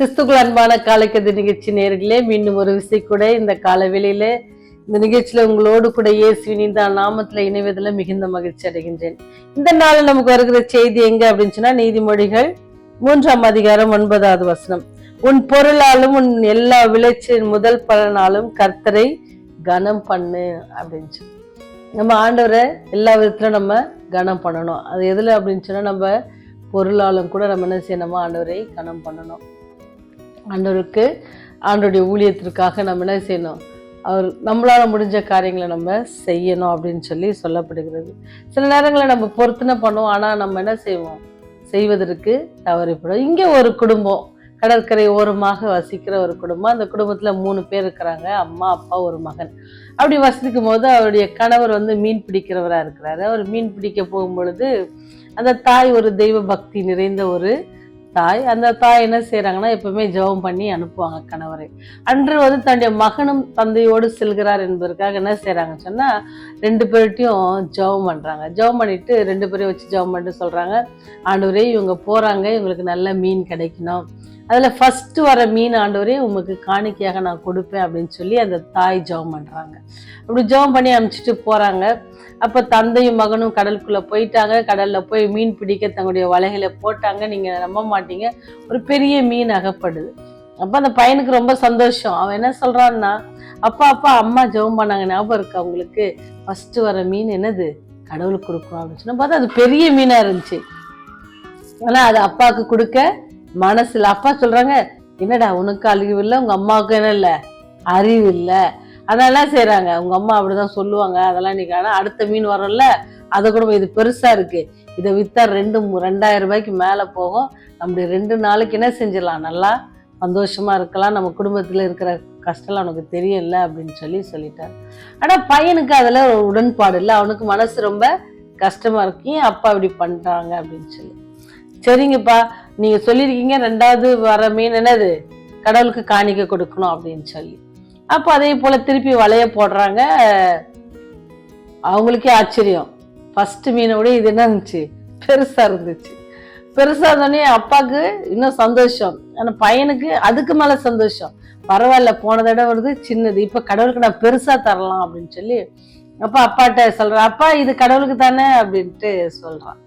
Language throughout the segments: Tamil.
கிறிஸ்துக்குள் அன்பான காலைக்கதி நிகழ்ச்சி நேர்களே மீண்டும் ஒரு விசை கூட இந்த கால இந்த நிகழ்ச்சியில உங்களோடு கூட இயேசுவின் இந்த நாமத்துல இணைவதில் மிகுந்த மகிழ்ச்சி அடைகின்றேன். இந்த நாள் நமக்கு வருகிற செய்தி எங்க அப்படின்னு சொன்னா நீதிமொழிகள் மூன்றாம் அதிகாரம் ஒன்பதாவது வசனம். உன் பொருளாலும் உன் எல்லா விளைச்சலின் முதல் பலனாலும் கர்த்தரை கனம் பண்ணு அப்படின்னு சொல்லி நம்ம ஆண்டவரை எல்லா விதத்திலும் நம்ம கனம் பண்ணணும். அது எதுல அப்படின்னு சொன்னா நம்ம பொருளாலும் கூட நம்ம என்ன செய்யணுமா ஆண்டவரை கனம் பண்ணணும். ஆண்டவருக்கு ஆண்டோடைய ஊழியத்திற்காக நம்ம என்ன செய்யணும்? அவர் நம்மளால் முடிஞ்ச காரியங்களை நம்ம செய்யணும் அப்படின்னு சொல்லி சொல்லப்படுகிறது. சில நேரங்களில் நம்ம பொறுத்துன பண்ணுவோம். ஆனால் நம்ம என்ன செய்வோம்? செய்வதற்கு தவறிப்படும் இங்கே ஒரு குடும்பம் கடற்கரை ஓரமாக வசிக்கிற ஒரு குடும்பம். அந்த குடும்பத்தில் மூணு பேர் இருக்கிறாங்க. அம்மா அப்பா ஒரு மகன். அப்படி வசிக்கும் போது அவருடைய கணவர் வந்து மீன் பிடிக்கிறவராக இருக்கிறாரு. அவர் மீன் பிடிக்க போகும் பொழுது அந்த தாய் ஒரு தெய்வ பக்தி நிறைந்த ஒரு தாய் அந்த தாய் என்ன செய்கிறாங்கன்னா எப்பவுமே ஜெபம் பண்ணி அனுப்புவாங்க கணவரை. அன்று வந்து தன்னுடைய மகனும் தந்தையோடு செல்கிறார் என்பதற்காக என்ன செய்கிறாங்கன்னு சொன்னா ரெண்டு பேர்கிட்டையும் ஜெபம் பண்றாங்க. ஜெபம் பண்ணிட்டு ரெண்டு பேரையும் வச்சு ஜெபம் பண்ணிட்டு சொல்றாங்க ஆண்டு இவங்க போறாங்க இவங்களுக்கு நல்ல மீன் கிடைக்கணும். அதில் ஃபஸ்ட்டு வர மீன் ஆண்டவரே உங்களுக்கு காணிக்கையாக நான் கொடுப்பேன் அப்படின்னு சொல்லி அந்த தாய் ஜெபம் பண்ணுறாங்க அப்படி ஜெபம் பண்ணி அனுப்பிச்சிட்டு போகிறாங்க அப்போ தந்தையும் மகனும் கடலுக்குள்ளே போயிட்டாங்க. கடலில் போய் மீன் பிடிக்க தங்களுடைய வலைகளை போட்டாங்க. நீங்கள் நம்ப மாட்டீங்க. ஒரு பெரிய மீன் அகப்படுது. அப்போ அந்த பையனுக்கு ரொம்ப சந்தோஷம். அவன் என்ன சொல்கிறான்னா அப்பா அப்பா அம்மா ஜெபம் பண்ணாங்க. ஞாபகம் இருக்கு அவங்களுக்கு ஃபஸ்ட்டு வர மீன் என்னது? கடவுளுக்கு கொடுக்கணும். அப்படின்னு சொன்னால் பார்த்தா அது பெரிய மீனாக இருந்துச்சு. ஆனால் அது அப்பாவுக்கு கொடுக்க மனசுல அப்பா சொல்றாங்க என்னடா உனக்கு அழிவு இல்லை உங்க அம்மாவுக்கு என்ன இல்லை? அறிவு இல்லை. அதெல்லாம் செய்கிறாங்க உங்க அம்மா அப்படிதான் சொல்லுவாங்க. அதெல்லாம் நீ ஆனால் அடுத்த மீன் வரும்ல அதை கூட இது பெருசா இருக்கு. இதை வித்தா ரெண்டு ரெண்டாயிரம் ரூபாய்க்கு மேல போகும். நம்முடைய ரெண்டு நாளைக்கு என்ன செஞ்சிடலாம்? நல்லா சந்தோஷமா இருக்கலாம். நம்ம குடும்பத்தில் இருக்கிற கஷ்டம்லாம் உனக்கு தெரியல அப்படின்னு சொல்லி சொல்லிட்டார். ஆனால் பையனுக்கு அதில் உடன்பாடு இல்லை. அவனுக்கு மனசு ரொம்ப கஷ்டமா இருக்கு. ஏன் அப்பா இப்படி பண்றாங்க அப்படின்னு சொல்லி. சரிங்கப்பா நீங்க சொல்லியிருக்கீங்க ரெண்டாவது வர மீன் என்னது? கடவுளுக்கு காணிக்க கொடுக்கணும் அப்படின்னு சொல்லி. அப்போ அதே போல திருப்பி வலைய போடுறாங்க. அவங்களுக்கே ஆச்சரியம். ஃபர்ஸ்ட் மீனை விட இது என்ன இருந்துச்சு? பெருசா இருந்துச்சு. பெருசா இருந்தோடனே அப்பாவுக்கு இன்னும் சந்தோஷம். ஆனா பையனுக்கு அதுக்கு மேல சந்தோஷம். பரவாயில்ல போன தடவை வருது சின்னது. இப்ப கடவுளுக்கு நான் பெருசா தரலாம் அப்படின்னு சொல்லி அப்பா அப்பாட்ட சொல்றேன் அப்பா இது கடவுளுக்கு தானே? அப்படின்ட்டு சொல்றான்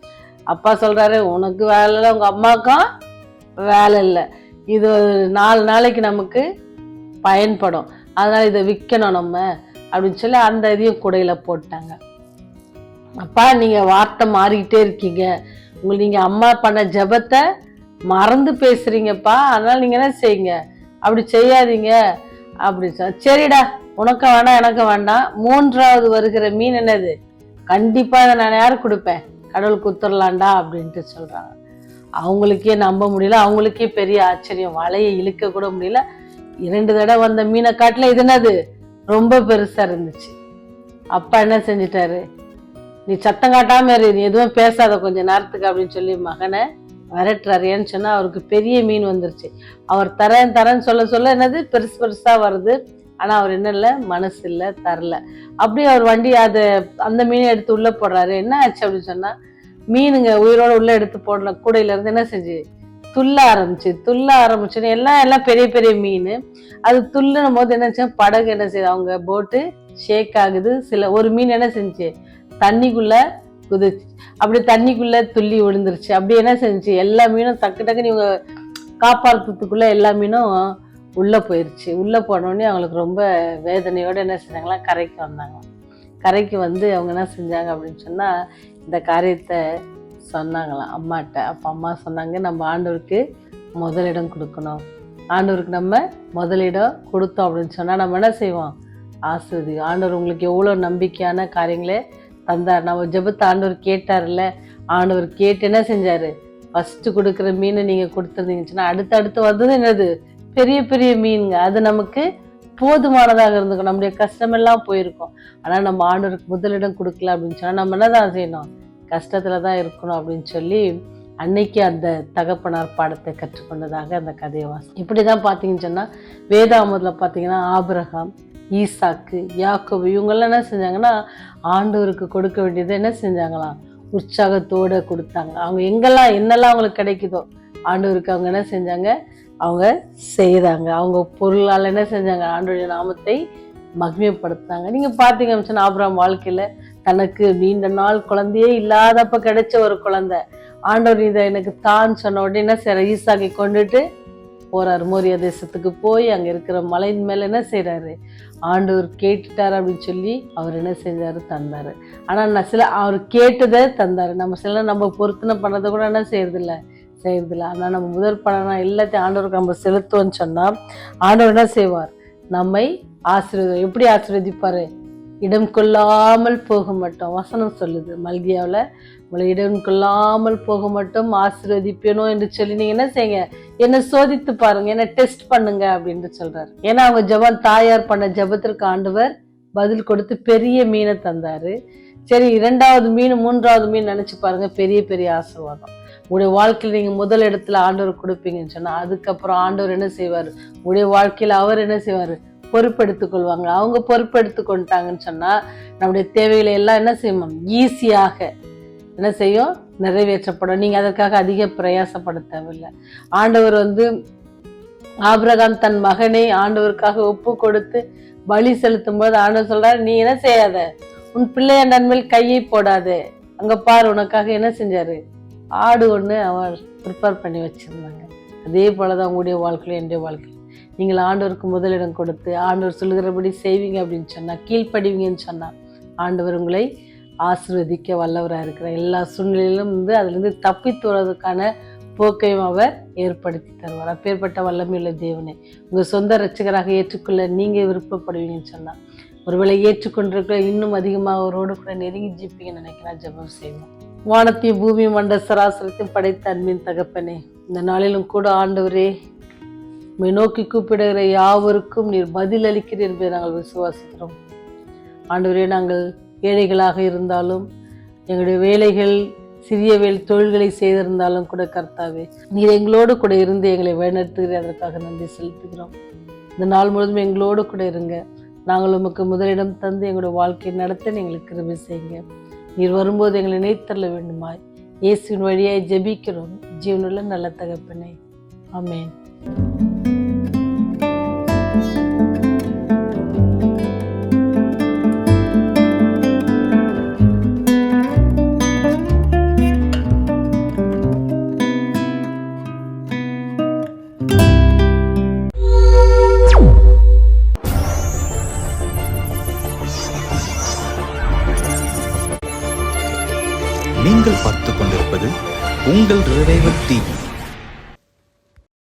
அப்பா சொல்கிறாரு உனக்கு வேலை இல்லை உங்கள் அம்மாவுக்கும் வேலை இல்லை. இது ஒரு நாலு நாளைக்கு நமக்கு பயன்படும். அதனால் இதை விற்கணும் நம்ம அப்படின்னு சொல்லி அந்த இதையும் குடையில் போட்டாங்க. அப்பா நீங்கள் வார்த்தை மாறிக்கிட்டே இருக்கீங்க. உங்களுக்கு நீங்கள் அம்மா பண்ண ஜெபத்தை மறந்து பேசுகிறீங்கப்பா அதனால் நீங்கள் என்ன செய்யுங்க? அப்படி செய்யாதீங்க. அப்படி சரிடா உனக்கு வேண்டாம் எனக்கு வேண்டாம் மூன்றாவது வருகிற மீன் என்னது? கண்டிப்பாக அதை நான் யார் கொடுப்பேன்? கடவுள் குத்துரலாண்டா அப்படின்ட்டு சொல்றாங்க. அவங்களுக்கே நம்ப முடியல அவங்களுக்கே பெரிய ஆச்சரியம். வலையை இழுக்க கூட முடியல. இரண்டு தடவை வந்த மீனை காட்டில் இது என்னது? ரொம்ப பெருசா இருந்துச்சு. அப்பா என்ன செஞ்சிட்டாரு? நீ சத்தம் காட்டாம இரு நீ எதுவும் பேசாத கொஞ்ச நேரத்துக்கு அப்படின்னு சொல்லி மகனை விரட்டுறாரு ஏன்னு அவருக்கு பெரிய மீன் வந்துருச்சு. அவர் தரேன் தரேன்னு சொல்ல சொல்ல என்னது? பெருசு பெருசாக வருது. ஆனால் அவர் என்ன இல்லை மனசு இல்லை தரல. அப்படியே அவர் வண்டி அதை அந்த மீனை எடுத்து உள்ளே போடுறாரு. என்ன ஆச்சு அப்படின்னு சொன்னால் மீனுங்க உயிரோட உள்ளே எடுத்து போடல கூடையிலேருந்து என்ன செஞ்சு? துள்ள ஆரம்பிச்சு துள்ள ஆரம்பிச்சுன்னு எல்லாம் எல்லாம் பெரிய பெரிய மீன். அது துள்ளுனும் போது என்ன படகு என்ன செய்யுது? அவங்க போட்டு ஷேக் ஆகுது. சில ஒரு மீன் என்ன செஞ்சுச்சு தண்ணிக்குள்ள குதிச்சு அப்படி தண்ணிக்குள்ள துள்ளி விழுந்துருச்சு. அப்படி என்ன செஞ்சுச்சு எல்லா மீனும் டக்கு டக்குன்னு இவங்க காப்பாற்றுறதுக்குள்ள எல்லா மீனும் உள்ளே போயிடுச்சு உள்ளே போனோடனே அவங்களுக்கு ரொம்ப வேதனையோடு என்ன செஞ்சாங்களாம் கரைக்கு வந்தாங்க. கரைக்கு வந்து அவங்க என்ன செஞ்சாங்க அப்படின்னு சொன்னால் இந்த காரியத்தை சொன்னாங்களாம் அம்மாட்ட. அப்போ அம்மா சொன்னாங்க நம்ம ஆண்டவருக்கு முதலிடம் கொடுக்கணும். ஆண்டவருக்கு நம்ம முதலிடம் கொடுத்தோம் அப்படின்னு சொன்னால் நம்ம என்ன செய்வோம்? ஆசிர்வதி. ஆண்டவர் உங்களுக்கு எவ்வளோ நம்பிக்கையான காரியங்களே தந்தார். நம்ம ஜெபத்தை ஆண்டவர் கேட்டார்ல. ஆண்டவர் கேட்டு என்ன செஞ்சார்? ஃபஸ்ட்டு கொடுக்குற மீனை நீங்கள் கொடுத்துருந்தீங்கன்னு சொன்னால் அடுத்து அடுத்து வந்தது என்னது? பெரிய பெரிய மீனுங்க. அது நமக்கு போதுமானதாக இருந்துக்கும். நம்முடைய கஷ்டமெல்லாம் போயிருக்கும். ஆனால் நம்ம ஆண்டவருக்கு முதலிடம் கொடுக்கல அப்படின்னு சொன்னால் நம்ம என்னதான் செய்யணும்? கஷ்டத்தில் தான் இருக்கணும் அப்படின்னு சொல்லி அன்னைக்கு அந்த தகப்பனார் பாடத்தை கற்றுக்கொண்டதாக அந்த கதையை வாசி இப்படிதான் பார்த்தீங்கன்னு சொன்னால் வேதாமதில் பார்த்தீங்கன்னா ஆபிரகாம் ஈசாக்கு யாக்கோபு இவங்கெல்லாம் என்ன செஞ்சாங்கன்னா ஆண்டவருக்கு கொடுக்க வேண்டியதை என்ன செஞ்சாங்களாம்? உற்சாகத்தோடு கொடுத்தாங்க. அவங்க எங்கெல்லாம் என்னெல்லாம் அவங்களுக்கு கிடைக்குதோ ஆண்டவருக்கு அவங்க என்ன செஞ்சாங்க? அவங்க செய்தாங்க அவங்க பொருளால் என்ன செஞ்சாங்க? ஆண்டோடைய நாமத்தை மகிமைப்படுத்தாங்க நீங்கள் பார்த்தீங்க அப்படின்னா ஆபிரகாம் வாழ்க்கையில் தனக்கு நீண்ட நாள் குழந்தையே இல்லாதப்ப கிடைச்ச ஒரு குழந்தை. ஆண்டவர் இதை எனக்கு தான் சொன்ன உடனே என்ன செய்யற ஈசாக்கை கொண்டுட்டு போகிறார் மோரியா தேசத்துக்கு போய் அங்கே இருக்கிற மலையின் மேலே என்ன செய்கிறாரு ஆண்டவர் கேட்டுட்டார் அப்படின்னு சொல்லி அவர் என்ன செஞ்சார்? தந்தார். ஆனால் நான் சில அவர் கேட்டதை தந்தார். நம்ம சில நம்ம பொருத்தனை பண்ணதை கூட என்ன செய்யறதில்ல. செய்யறதில்ல ஆனா நம்ம முதல் பலனாக எல்லாத்தையும் ஆண்டவருக்கு நம்ம செலுத்துவோம்னு சொன்னா ஆண்டவர் என்ன செய்வார்? நம்மை ஆசீர்வதி எப்படி ஆசீர்வதிப்பார்? இடம் கொள்ளாமல் போக மாட்டோம். வசனம் சொல்லுது மல்கியாவில் உங்களை இடம் கொள்ளாமல் போக மட்டும் ஆசீர்வதிப்பேனோ என்று சொல்லி நீங்கள் என்ன செய்யுங்க? என்னை சோதித்து பாருங்க என்ன டெஸ்ட் பண்ணுங்க அப்படின்னு சொல்றாரு. ஏன்னா அவங்க ஜபம் தாயார் பண்ண ஜெபத்திற்கு ஆண்டவர் பதில் கொடுத்து பெரிய மீனை தந்தாரு. சரி இரண்டாவது மீன் மூன்றாவது மீன் நினச்சி பாருங்க பெரிய பெரிய ஆசீர்வாதம். உங்களுடைய வாழ்க்கையில் நீங்கள் முதல் இடத்துல ஆண்டவர் கொடுப்பீங்கன்னு சொன்னால் அதுக்கப்புறம் ஆண்டவர் என்ன செய்வார்? உங்களுடைய வாழ்க்கையில் அவர் என்ன செய்வார்? பொறுப்பெடுத்து கொள்வாங்க. அவங்க பொறுப்பெடுத்து கொண்டாங்கன்னு சொன்னால் நம்முடைய தேவைகளை எல்லாம் என்ன செய்யணும் ஈஸியாக என்ன செய்யும்? நிறைவேற்றப்படும். நீங்கள் அதற்காக அதிக பிரயாசப்பட தேவையில்லை. ஆண்டவர் வந்து ஆபிரகாம் தன் மகனை ஆண்டவருக்காக ஒப்பு கொடுத்து பலி செலுத்தும் போது ஆண்டவர் சொல்றாரு நீ என்ன செய்யாத? உன் பிள்ளைய நன்மையில் கையை போடாதே. அங்க பாரு உனக்காக என்ன செஞ்சாரு? ஆடு ஒன்று அவர் ப்ரிப்பேர் பண்ணி வச்சிருந்தாங்க. அதே போலதான் உங்களுடைய வாழ்க்கையில் என்னுடைய வாழ்க்கையில் நீங்கள் ஆண்டவருக்கு முதலிடம் கொடுத்து ஆண்டவர் சொல்லுகிறபடி செய்வீங்க அப்படின்னு சொன்னால் கீழ்ப்படிவீங்கன்னு சொன்னால் ஆண்டவர் உங்களை ஆசிர்வதிக்க வல்லவராக இருக்கிற எல்லா சூழ்நிலையிலும் வந்து அதுலேருந்து தப்பித்துவதற்கான போக்கையும் அவர் ஏற்படுத்தி தருவார். அப்பேற்பட்ட வல்லமையுள்ள தேவனை உங்கள் சொந்த ரட்சகராக ஏற்றுக்கொள்ள நீங்கள் விருப்பப்படுவீங்கன்னு சொன்னால் ஒருவேளை ஏற்றுக்கொண்டிருக்க இன்னும் அதிகமாக அவரோடு கூட நெருங்கி ஜீப்பிங்க நினைக்கிறேன் ஜெபம் செய்வோம். வானத்தையும் பூமியும் மண்ட சராசரத்தையும் படைத்த அன்பின் தகப்பனே. இந்த நாளிலும் கூட ஆண்டவரே உம்மை நோக்கி கூப்பிடுகிற யாவருக்கும் நீர் பதில் அளிக்கிறீர் என்பதை நாங்கள் விசுவாசிக்கிறோம். ஆண்டவரே நாங்கள் ஏழைகளாக இருந்தாலும் எங்களுடைய வேலைகள் சிறிய வேலை தொழில்களை செய்திருந்தாலும் கூட கர்த்தாவே நீர் எங்களோடு கூட இருந்து எங்களை வழிநடத்துகிறீர் அதற்காக நன்றி செலுத்துகிறோம். இந்த நாள் முழுவதும் எங்களோடு கூட இருங்க. நாங்கள் உமக்கு முதலிடம் தந்து எங்களுடைய வாழ்க்கையை நடத்த எங்களுக்கு கிருபை செய்யுங்க. நீர் வரும்போது எங்களை நினைத்தள்ள வேண்டுமாய். இயேசுவின் வழியாய் ஜெபிக்கிறோம். ஜீவனுள்ள நல்ல தகப்பனே. அமேன் நீங்கள் பார்த்துக்